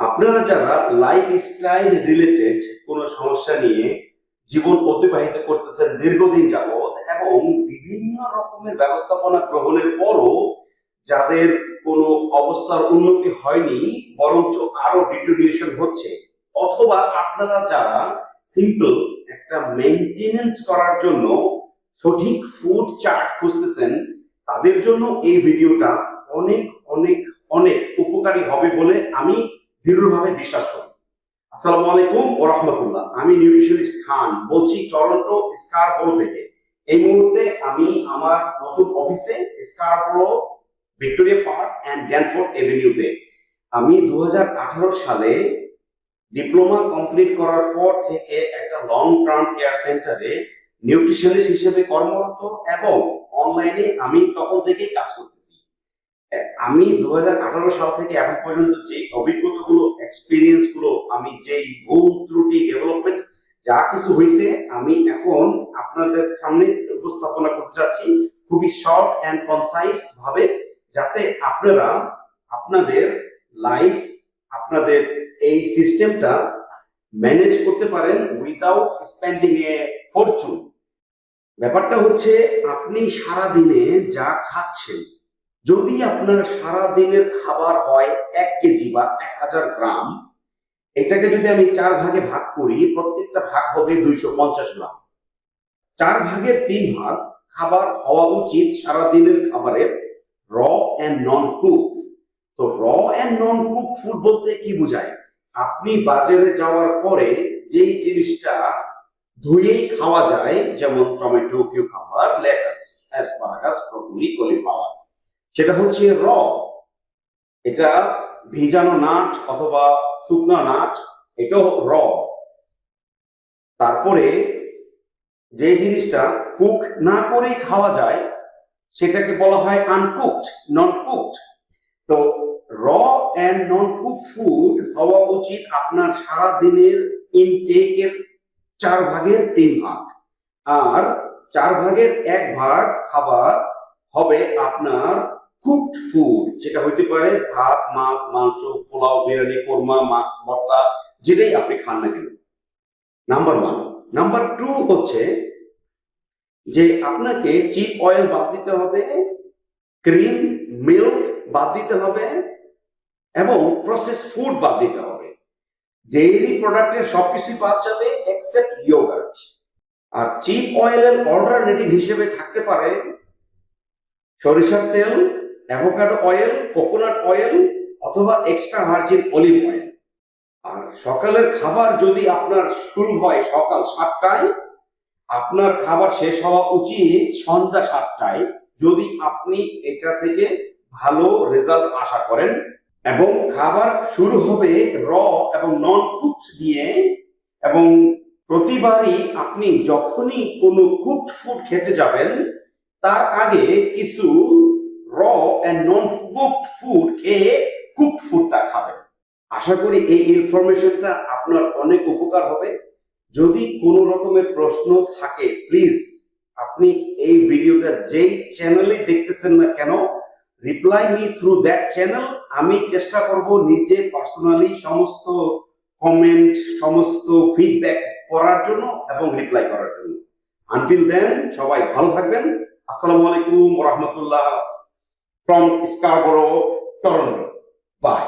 আপনারা যারা life style related কোনো সমস্যা নিয়ে জীবন অতিবাহিত করতেছেন দীর্ঘদিন যাবৎ এবং বিভিন্ন রকমের ব্যবস্থাপনা গ্রহণের পরও যাদের কোনো অবস্থার উন্নতি হয়নি, বরঞ্চ আরও ডিটোরিয়েশন হচ্ছে, অথবা আপনারা যারা সিম্পল একটা মেনটেনেন্স করার জন্য সঠিক ফুড চার্ট খুঁজতেছেন, তাদের জন্য এই ভিডিওটা অনেক অনেক অনেক উপকারী হবে বলে আমি দৃঢ়ভাবে বিশ্বাস করি। আসসালামু আলাইকুম ও রহমতুল্লাহ। আমি নিউট্রিশনিস্ট খান, বলছি টরন্টো স্কারবোরো থেকে। এই মুহূর্তে আমি আমার নতুন অফিসে Scarborough, Victoria park and Danforth এভিনিউতে। আমি দু সালে ডিপ্লোমা কমপ্লিট করার পর থেকে একটা লং টার্ম কেয়ার সেন্টারে নিউট্রিশনিস্ট হিসেবে কর্মরত এবং অনলাইনে আমি তখন থেকেই কাজ করতেছি। আমি দু হাজার আঠারো সাল থেকে এখন পর্যন্ত যে অভিজ্ঞতাগুলো এক্সপিরিয়েন্সগুলো আমি যেই ভুল ত্রুটি ডেভেলপমেন্ট যা কিছু হয়েছে, আমি এখন আপনাদের সামনে উপস্থাপনা করতে চাচ্ছি খুবই শর্ট অ্যান্ড কনসাইজ ভাবে, যাতে আপনারা আপনাদের লাইফ আপনাদের এই সিস্টেমটা ম্যানেজ করতে পারেন উইদাউট স্পেন্ডিং এ ফরচুন ব্যাপারটা হচ্ছে, আপনি সারা দিনে যা খাচ্ছেন যদি আপনার সারা দিনের খাবার হয় এক কেজি বা এক হাজার গ্রাম, এটাকে যদি আমি চার ভাগে ভাগ করি, প্রত্যেকটা ভাগ হবে দুইশো পঞ্চাশ গ্রাম। চার ভাগের তিন ভাগ খাবার হওয়া উচিত সারা দিনের খাবারের র অ্যান্ড নন কুক তো র অ্যান্ড নন কুক ফুড বলতে কি বোঝায়? আপনি বাজারে যাওয়ার পরে যেই জিনিসটা ধুয়েই খাওয়া যায়, যেমন tomato, cucumber, lettuce, asparagus broccoli cauliflower সেটা হচ্ছে র। এটা ভিজানো নাট অথবা শুকনো নাট, এটাও র। তারপরে যে জিনিসটা কুক না করেই খাওয়া যায়, সেটাকে বলা হয় আনকুকড নন কুকড তো র অ্যান্ড নন কুক ফুড হওয়া উচিত আপনার সারা দিনের ইনটেকের চার ভাগের তিন ভাগ। আর চার ভাগের এক ভাগ খাবার হবে আপনার কুকড ফুড যেটা হইতে পারে ভাত, মাছ, মাংস, পোলাও, বিরিয়ানি, কোরমা ভর্তা, যেটাই আপনি খান না কেন। নাম্বার ওয়ান নাম্বার টু হচ্ছে যে আপনাকে চিপ অয়েল বাদ দিতে হবে ক্রিম মিল্ক বাদ দিতে হবে, এবং প্রসেস ফুড বাদ দিতে হবে। ডেইরি প্রোডাক্টের সবকিছুই বাদ যাবে এক্সেপ্ট ইয়োগার্ট আর চিপ অয়েলের অল্টারনেটিভ হিসেবে থাকতে পারে সরিষার তেল অ্যাভোকাডো অয়েল কোকোনাট অয়েল অথবা এক্সট্রা ভার্জিন অলিভ অয়েল আর সকালের খাবার যদি আপনার শুরু হয় সকাল সাতটায়, আপনার খাবার শেষ হওয়া উচিত সন্ধ্যা সাতটায়, যদি আপনি এটা থেকে ভালো রেজাল্ট আশা করেন। এবং খাবার শুরু হবে র এবং নন কুকড দিয়ে, এবং প্রতিবারই আপনি যখনই কোনো কুকড ফুড খেতে যাবেন, তার আগে কিছু raw and non cooked food খেয়ে কুকড ফুডটা খাবেন আশা করি এই ইনফরমেশনটা আপনার অনেক উপকার হবে। যদি কোনো রকমের প্রশ্ন থাকে প্লিজ আপনি এই ভিডিওটা যেই চ্যানেলে দেখতেছেন না কেন reply me through that channel আমি চেষ্টা করব নিজে পার্সোনালি সমস্ত কমেন্ট সমস্ত ফিডব্যাক করার জন্য এবং রিপ্লাই করার জন্য। আনটিল দেন সবাই ভালো থাকবেন। আসসালামু আলাইকুম রহমতুল্লাহ। From Scarborough Toronto bye